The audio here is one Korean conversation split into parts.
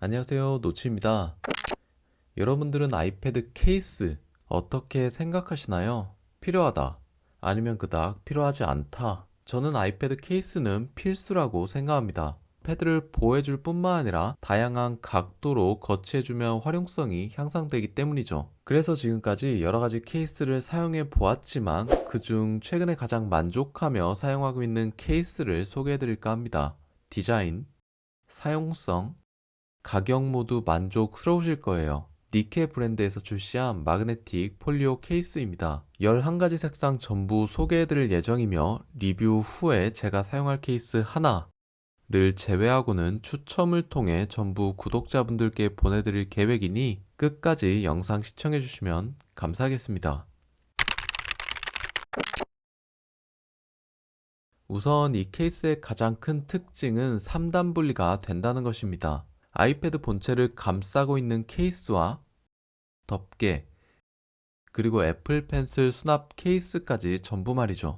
안녕하세요. 노치입니다. 여러분들은 아이패드 케이스 어떻게 생각하시나요? 필요하다. 아니면 그닥 필요하지 않다. 저는 아이패드 케이스는 필수라고 생각합니다. 패드를 보호해줄 뿐만 아니라 다양한 각도로 거치해주면 활용성이 향상되기 때문이죠. 그래서 지금까지 여러 가지 케이스를 사용해 보았지만 그중 최근에 가장 만족하며 사용하고 있는 케이스를 소개해 드릴까 합니다. 디자인, 사용성, 가격 모두 만족스러우실 거예요. 니케 브랜드에서 출시한 마그네틱 폴리오 케이스입니다. 11가지 색상 전부 소개해드릴 예정이며 리뷰 후에 제가 사용할 케이스 하나를 제외하고는 추첨을 통해 전부 구독자분들께 보내드릴 계획이니 끝까지 영상 시청해주시면 감사하겠습니다. 우선 이 케이스의 가장 큰 특징은 3단 분리가 된다는 것입니다. 아이패드 본체를 감싸고 있는 케이스와 덮개, 그리고 애플 펜슬 수납 케이스까지 전부 말이죠.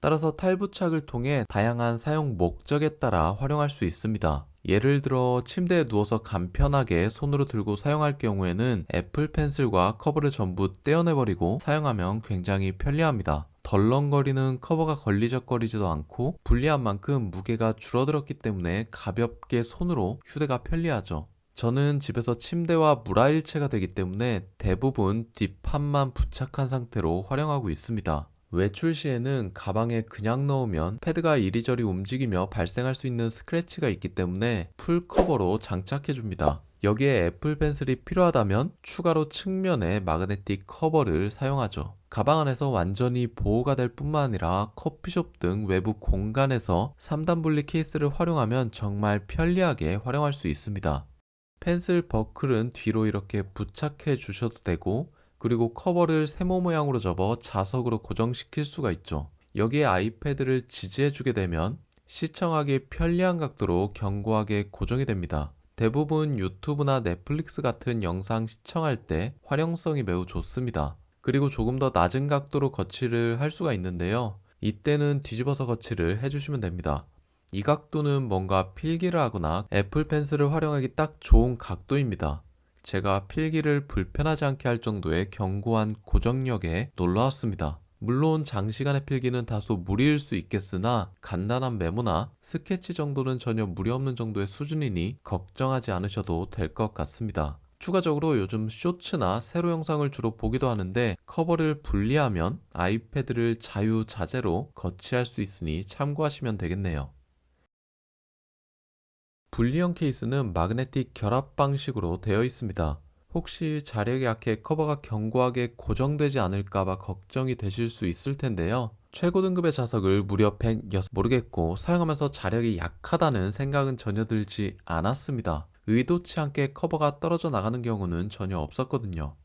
따라서 탈부착을 통해 다양한 사용 목적에 따라 활용할 수 있습니다. 예를 들어 침대에 누워서 간편하게 손으로 들고 사용할 경우에는 애플 펜슬과 커버를 전부 떼어내버리고 사용하면 굉장히 편리합니다. 덜렁거리는 커버가 걸리적거리지도 않고 분리한 만큼 무게가 줄어들었기 때문에 가볍게 손으로 휴대가 편리하죠. 저는 집에서 침대와 물화일체가 되기 때문에 대부분 뒷판만 부착한 상태로 활용하고 있습니다. 외출 시에는 가방에 그냥 넣으면 패드가 이리저리 움직이며 발생할 수 있는 스크래치가 있기 때문에 풀 커버로 장착해 줍니다. 여기에 애플 펜슬이 필요하다면 추가로 측면에 마그네틱 커버를 사용하죠. 가방 안에서 완전히 보호가 될 뿐만 아니라 커피숍 등 외부 공간에서 3단 분리 케이스를 활용하면 정말 편리하게 활용할 수 있습니다. 펜슬 버클은 뒤로 이렇게 부착해 주셔도 되고 그리고 커버를 세모 모양으로 접어 자석으로 고정시킬 수가 있죠. 여기에 아이패드를 지지해 주게 되면 시청하기 편리한 각도로 견고하게 고정이 됩니다. 대부분 유튜브나 넷플릭스 같은 영상 시청할 때 활용성이 매우 좋습니다. 그리고 조금 더 낮은 각도로 거치를 할 수가 있는데요. 이때는 뒤집어서 거치를 해주시면 됩니다. 이 각도는 뭔가 필기를 하거나 애플 펜슬을 활용하기 딱 좋은 각도입니다. 제가 필기를 불편하지 않게 할 정도의 견고한 고정력에 놀라웠습니다. 물론 장시간의 필기는 다소 무리일 수 있겠으나 간단한 메모나 스케치 정도는 전혀 무리 없는 정도의 수준이니 걱정하지 않으셔도 될 것 같습니다. 추가적으로 요즘 쇼츠나 세로 영상을 주로 보기도 하는데 커버를 분리하면 아이패드를 자유자재로 거치할 수 있으니 참고하시면 되겠네요. 분리형 케이스는 마그네틱 결합 방식으로 되어 있습니다. 혹시 자력이 약해 커버가 견고하게 고정되지 않을까봐 걱정이 되실 수 있을 텐데요. 최고 등급의 자석을 무려 106 모르겠고 사용하면서 자력이 약하다는 생각은 전혀 들지 않았습니다. 의도치 않게 커버가 떨어져 나가는 경우는 전혀 없었거든요.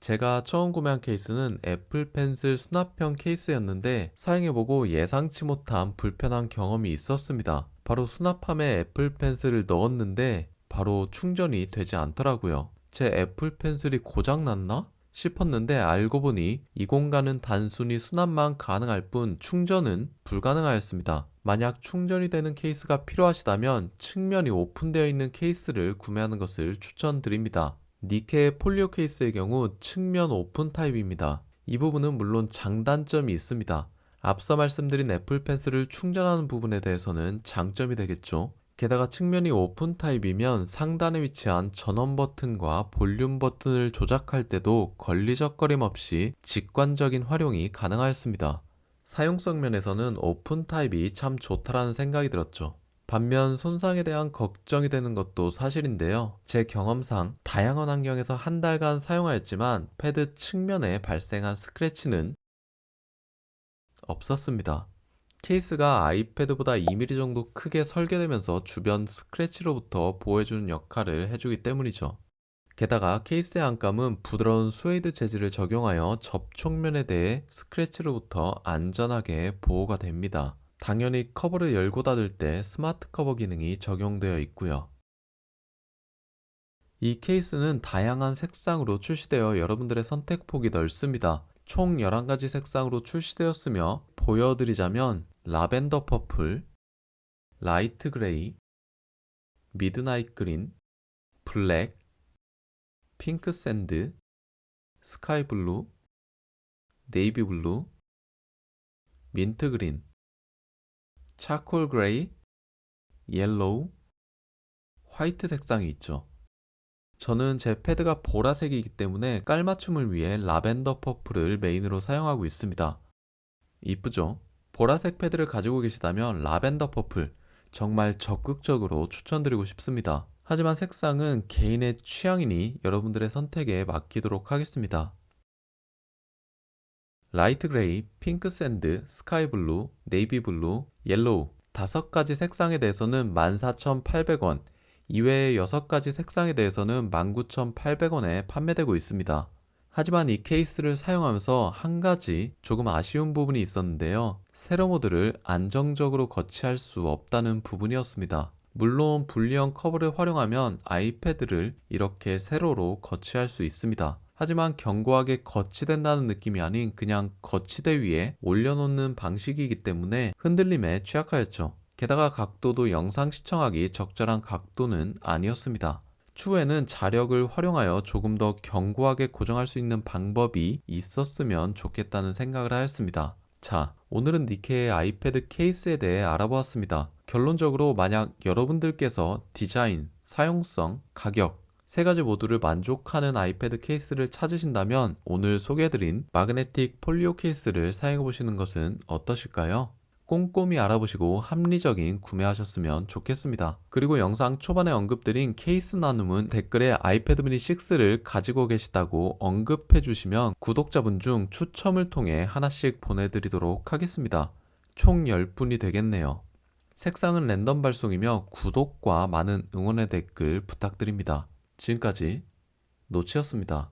제가 처음 구매한 케이스는 애플 펜슬 수납형 케이스였는데 사용해보고 예상치 못한 불편한 경험이 있었습니다. 바로 수납함에 애플 펜슬을 넣었는데 바로 충전이 되지 않더라고요. 제 애플 펜슬이 고장났나? 싶었는데 알고 보니 이 공간은 단순히 수납만 가능할 뿐 충전은 불가능하였습니다. 만약 충전이 되는 케이스가 필요하시다면 측면이 오픈되어 있는 케이스를 구매하는 것을 추천드립니다. 니케 폴리오 케이스의 경우 측면 오픈 타입입니다. 이 부분은 물론 장단점이 있습니다. 앞서 말씀드린 애플 펜슬을 충전하는 부분에 대해서는 장점이 되겠죠. 게다가 측면이 오픈 타입이면 상단에 위치한 전원 버튼과 볼륨 버튼을 조작할 때도 걸리적거림 없이 직관적인 활용이 가능하였습니다. 사용성 면에서는 오픈 타입이 참 좋다라는 생각이 들었죠. 반면 손상에 대한 걱정이 되는 것도 사실인데요. 제 경험상 다양한 환경에서 한 달간 사용하였지만 패드 측면에 발생한 스크래치는 없었습니다. 케이스가 아이패드보다 2mm 정도 크게 설계되면서 주변 스크래치로부터 보호해주는 역할을 해주기 때문이죠. 게다가 케이스의 안감은 부드러운 스웨이드 재질을 적용하여 접촉면에 대해 스크래치로부터 안전하게 보호가 됩니다. 당연히 커버를 열고 닫을 때 스마트 커버 기능이 적용되어 있고요. 이 케이스는 다양한 색상으로 출시되어 여러분들의 선택 폭이 넓습니다. 총 11가지 색상으로 출시되었으며 보여드리자면 라벤더 퍼플, 라이트 그레이, 미드나잇 그린, 블랙, 핑크 샌드, 스카이 블루, 네이비 블루, 민트 그린, 차콜 그레이, 옐로우, 화이트 색상이 있죠. 저는 제 패드가 보라색이기 때문에 깔맞춤을 위해 라벤더 퍼플을 메인으로 사용하고 있습니다. 이쁘죠? 보라색 패드를 가지고 계시다면 라벤더 퍼플 정말 적극적으로 추천드리고 싶습니다. 하지만 색상은 개인의 취향이니 여러분들의 선택에 맡기도록 하겠습니다. 라이트 그레이, 핑크 샌드, 스카이 블루, 네이비 블루, 옐로우 다섯 가지 색상에 대해서는 14,800원, 이외의 여섯 가지 색상에 대해서는 19,800원에 판매되고 있습니다. 하지만 이 케이스를 사용하면서 한 가지 조금 아쉬운 부분이 있었는데요. 세로 모드를 안정적으로 거치할 수 없다는 부분이었습니다. 물론 분리형 커버를 활용하면 아이패드를 이렇게 세로로 거치할 수 있습니다. 하지만 견고하게 거치된다는 느낌이 아닌 그냥 거치대 위에 올려놓는 방식이기 때문에 흔들림에 취약하였죠. 게다가 각도도 영상 시청하기 적절한 각도는 아니었습니다. 추후에는 자력을 활용하여 조금 더 견고하게 고정할 수 있는 방법이 있었으면 좋겠다는 생각을 하였습니다. 자, 오늘은 니케의 아이패드 케이스에 대해 알아보았습니다. 결론적으로 만약 여러분들께서 디자인, 사용성, 가격, 세 가지 모두를 만족하는 아이패드 케이스를 찾으신다면 오늘 소개해드린 마그네틱 폴리오 케이스를 사용해보시는 것은 어떠실까요? 꼼꼼히 알아보시고 합리적인 구매하셨으면 좋겠습니다. 그리고 영상 초반에 언급드린 케이스 나눔은 댓글에 아이패드 미니 6를 가지고 계시다고 언급해 주시면 구독자분 중 추첨을 통해 하나씩 보내드리도록 하겠습니다. 총 10분이 되겠네요. 색상은 랜덤 발송이며 구독과 많은 응원의 댓글 부탁드립니다. 지금까지 노치였습니다.